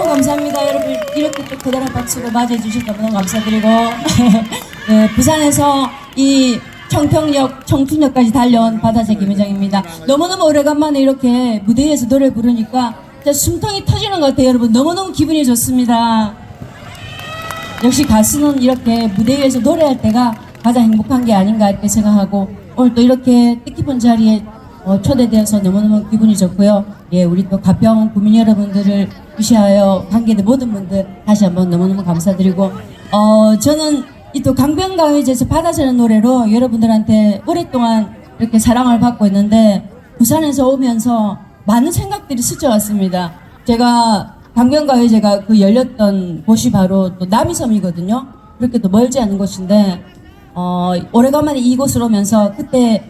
감사합니다. 여러분 이렇게 또 그대로 박수로 맞이해 주셔서 너무 감사드리고 네, 부산에서 이 청평역, 청춘역까지 달려온 바다새 김회장입니다. 너무너무 오래간만에 이렇게 무대 위에서 노래 부르니까 숨통이 터지는 것 같아요, 여러분. 너무너무 기분이 좋습니다. 역시 가수는 이렇게 무대 위에서 노래할 때가 가장 행복한 게 아닌가 이렇게 생각하고 오늘 또 이렇게 뜻깊은 자리에 어, 초대되어서 너무너무 기분이 좋고요. 예, 우리 또 가평 구민 여러분들을 무시하여 관계된 모든 분들 다시 한번 너무너무 감사드리고 어, 저는 이 또 강변가요제에서 받아주는 노래로 여러분들한테 오랫동안 이렇게 사랑을 받고 있는데 부산에서 오면서 많은 생각들이 스쳐왔습니다. 제가 강변가요제가 그 열렸던 곳이 바로 또 남이섬이거든요. 그렇게 또 멀지 않은 곳인데 어, 오래간만에 이곳으로 오면서 그때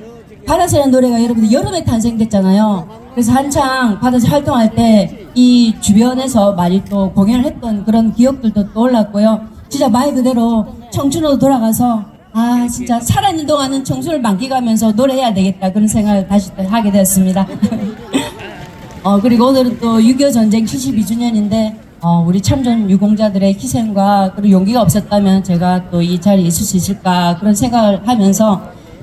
바다새라는 노래가 여러분들 여름에 탄생됐잖아요. 그래서 한창 바다새 활동할 때 이 주변에서 많이 또 공연을 했던 그런 기억들도 떠올랐고요. 진짜 말 그대로 청춘으로 돌아가서 아 진짜 살아있는 동안은 청춘을 만끽하면서 노래해야 되겠다 그런 생각을 다시 또 하게 되었습니다. 어, 그리고 오늘은 또 6.25 전쟁 72주년인데, 어, 우리 참전 유공자들의 희생과 그리고 용기가 없었다면 제가 또 이 자리에 있을 수 있을까 그런 생각을 하면서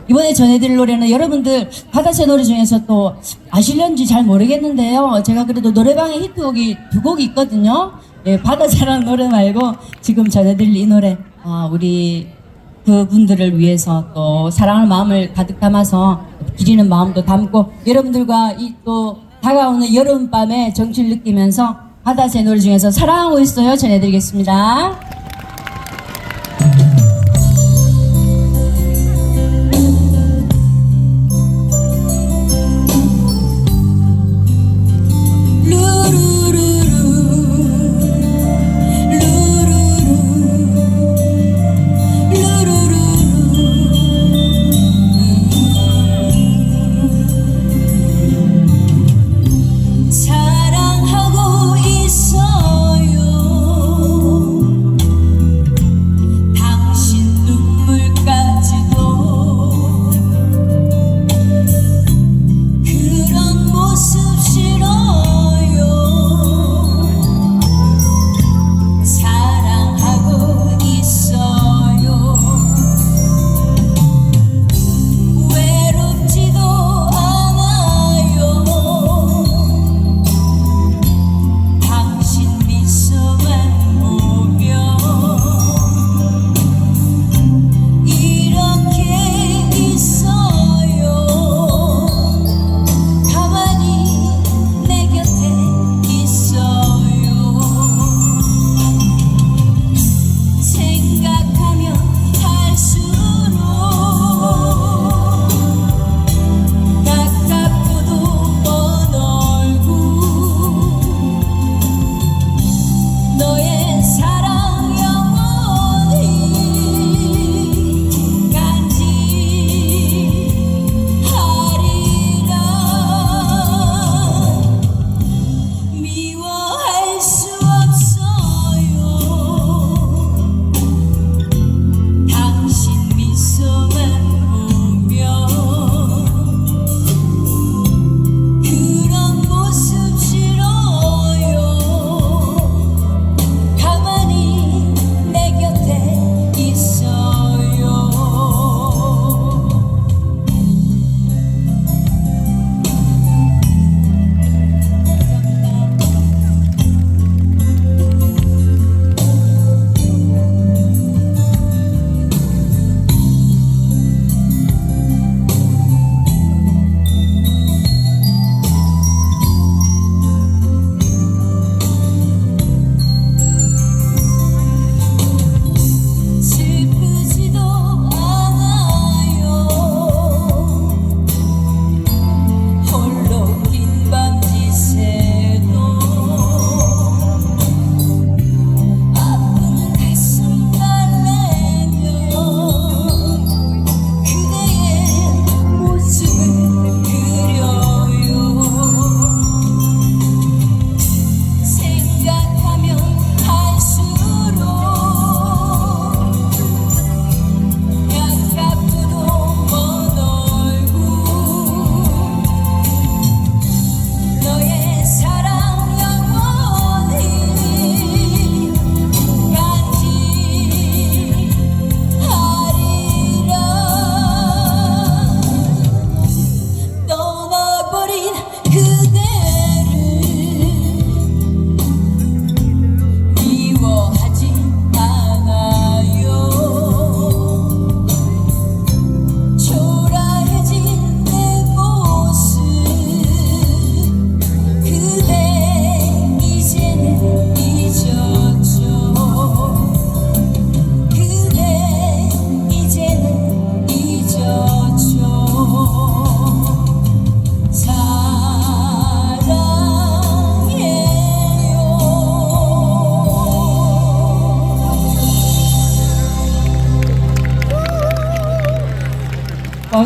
이번에 전해드릴 노래는 여러분들 바다새 노래 중에서 또 아실런지 잘 모르겠는데요. 제가 그래도 노래방에 히트곡이 두 곡이 있거든요. 예, 바다새라는 노래 말고 지금 전해드릴 이 노래, 어, 우리 그분들을 위해서 또 사랑할 마음을 가득 담아서 기리는 마음도 담고 여러분들과 이 또 다가오는 여름밤의 정취를 느끼면서 바다새 노래 중에서 사랑하고 있어요 전해드리겠습니다.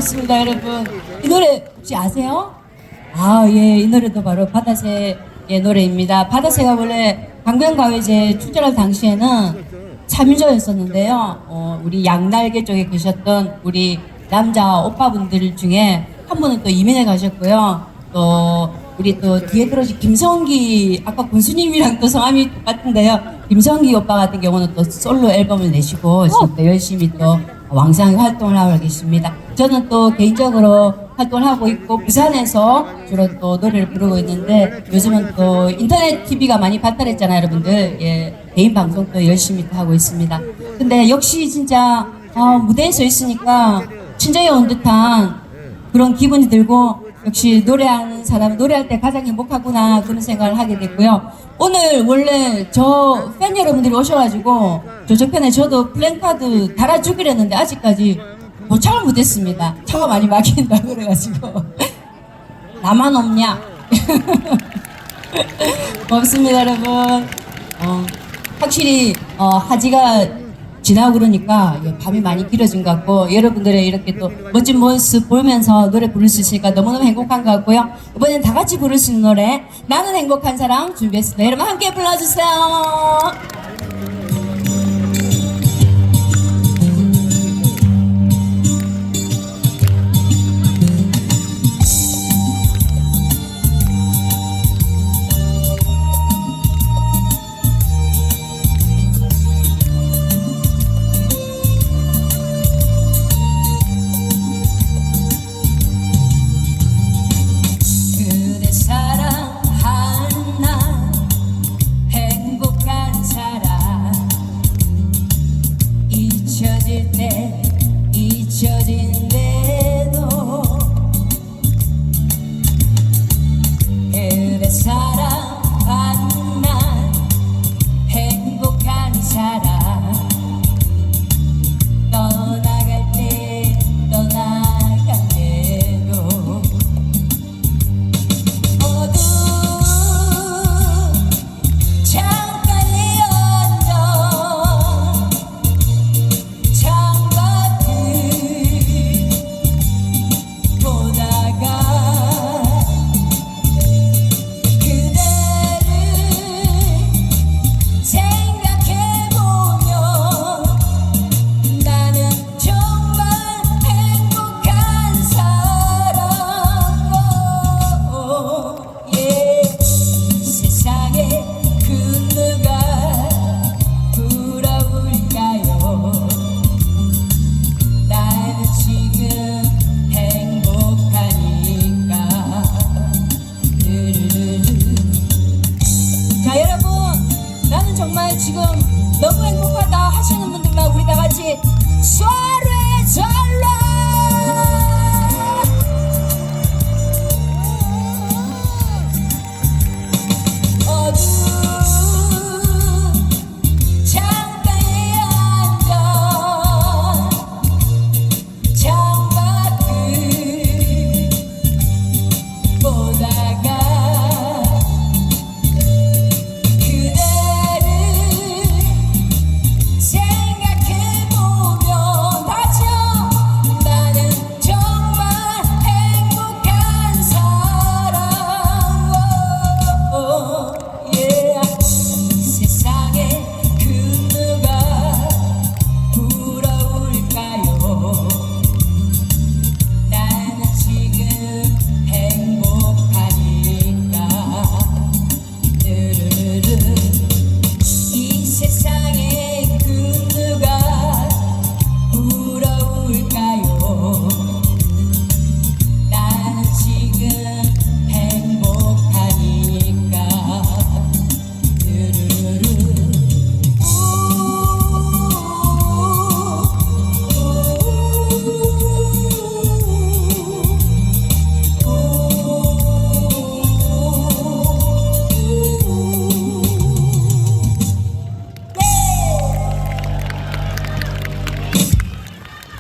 고맙습니다, 여러분. 이 노래 혹시 아세요? 아, 예, 이 노래도 바로 바다새의 노래입니다. 바다새가 원래 강변가요제 출전할 당시에는 참여자였었는데요. 어, 우리 양날개 쪽에 계셨던 우리 남자 오빠분들 중에 한 분은 또 이민에 가셨고요. 또 우리 또 뒤에 들어오신 김성기 아까 군수님이랑 또 성함이 똑같은데요. 김성기 오빠 같은 경우는 또 솔로 앨범을 내시고 지금 또 열심히 또 왕성하게 활동을 하고 계십니다. 저는 또 개인적으로 활동을 하고 있고 부산에서 주로 또 노래를 부르고 있는데 요즘은 또 인터넷 TV가 많이 발달했잖아요, 여러분들. 예, 개인 방송도 열심히 또 하고 있습니다. 근데 역시 진짜 아, 무대에 서 있으니까 친정에 온 듯한 그런 기분이 들고 역시 노래하는 사람 노래할 때 가장 행복하구나 그런 생각을 하게 됐고요. 오늘 원래 저 팬 여러분들이 오셔가지고 저쪽편에 저도 플랜카드 달아주기로 했는데 아직까지 도착을 못했습니다. 차가 많이 막힌다 그래가지고 나만 없냐? 고맙습니다 여러분. 어, 확실히 어, 하지가 지나고 그러니까 예, 밤이 많이 길어진 것 같고 여러분들의 이렇게 또 멋진 모습 보면서 노래 부를 수 있으니까 너무너무 행복한 것 같고요. 이번엔 다 같이 부를 수 있는 노래 나는 행복한 사랑 준비했습니다. 여러분 함께 불러주세요.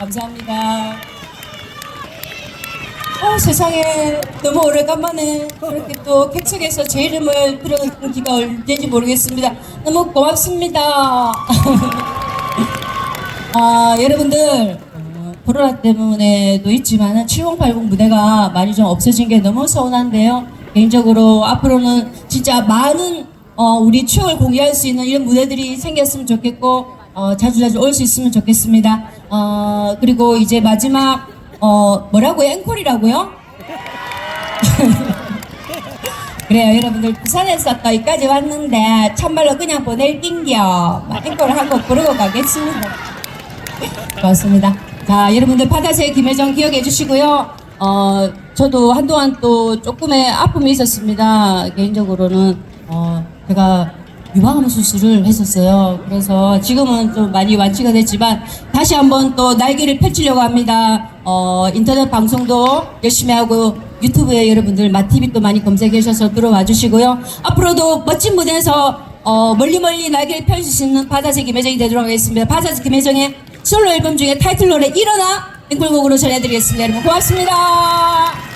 감사합니다. 어, 세상에 너무 오래간만에 그렇게 또 객석에서 제 이름을 부르는 기가 언제인지 모르겠습니다. 너무 고맙습니다. 아, 여러분들 어, 코로나 때문에도 있지만 7080 무대가 많이 좀 없어진 게 너무 서운한데요. 개인적으로 앞으로는 진짜 많은 어, 우리 추억을 공유할 수 있는 이런 무대들이 생겼으면 좋겠고 어, 자주자주 올 수 있으면 좋겠습니다. 어, 그리고 이제 마지막 어, 뭐라고요? 앵콜이라고요? 그래요. 여러분들 부산에서 아까 여기까지 왔는데 참말로 그냥 보낼 낀겨. 막 앵콜을 한곡 부르고 가겠습니다. 고맙습니다. 자 여러분들 바다새 김혜정 기억해 주시고요. 어 저도 한동안 또 조금의 아픔이 있었습니다. 개인적으로는. 어 제가 유방암 수술을 했었어요 그래서 지금은 좀 많이 완치가 됐지만 다시 한번 또 날개를 펼치려고 합니다 어 인터넷 방송도 열심히 하고 유튜브에 여러분들 마티비 또 많이 검색해 주셔서 들어와 주시고요. 앞으로도 멋진 무대에서 어, 멀리 멀리 날개를 펼칠 수 있는 바다새 김혜정이 되도록 하겠습니다. 바다새 김혜정의 솔로 앨범 중에 타이틀 노래 일어나 앵콜곡으로 전해드리겠습니다. 여러분 고맙습니다.